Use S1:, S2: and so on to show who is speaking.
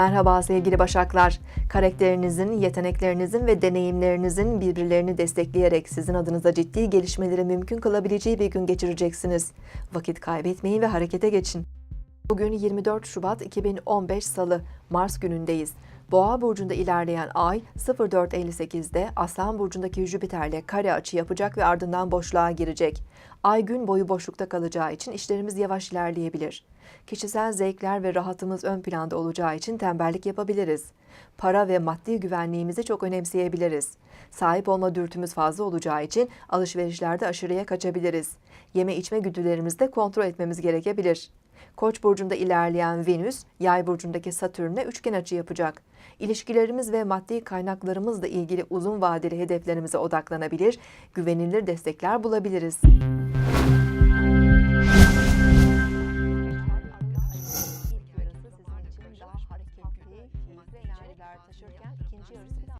S1: Merhaba sevgili Başaklar. Karakterinizin, yeteneklerinizin ve deneyimlerinizin birbirlerini destekleyerek sizin adınıza ciddi gelişmeleri mümkün kılabileceği bir gün geçireceksiniz. Vakit kaybetmeyin ve harekete geçin. Bugün 24 Şubat 2015 Salı, Mars günündeyiz. Boğa burcunda ilerleyen ay 04.58'de Aslan burcundaki Jüpiter'le kare açı yapacak ve ardından boşluğa girecek. Ay gün boyu boşlukta kalacağı için işlerimiz yavaş ilerleyebilir. Kişisel zevkler ve rahatımız ön planda olacağı için tembellik yapabiliriz. Para ve maddi güvenliğimizi çok önemseyebiliriz. Sahip olma dürtümüz fazla olacağı için alışverişlerde aşırıya kaçabiliriz. Yeme içme güdülerimizi de kontrol etmemiz gerekebilir. Koç burcunda ilerleyen Venüs, Yay burcundaki Satürn'e üçgen açı yapacak. İlişkilerimiz ve maddi kaynaklarımızla ilgili uzun vadeli hedeflerimize odaklanabilir, güvenilir destekler bulabiliriz.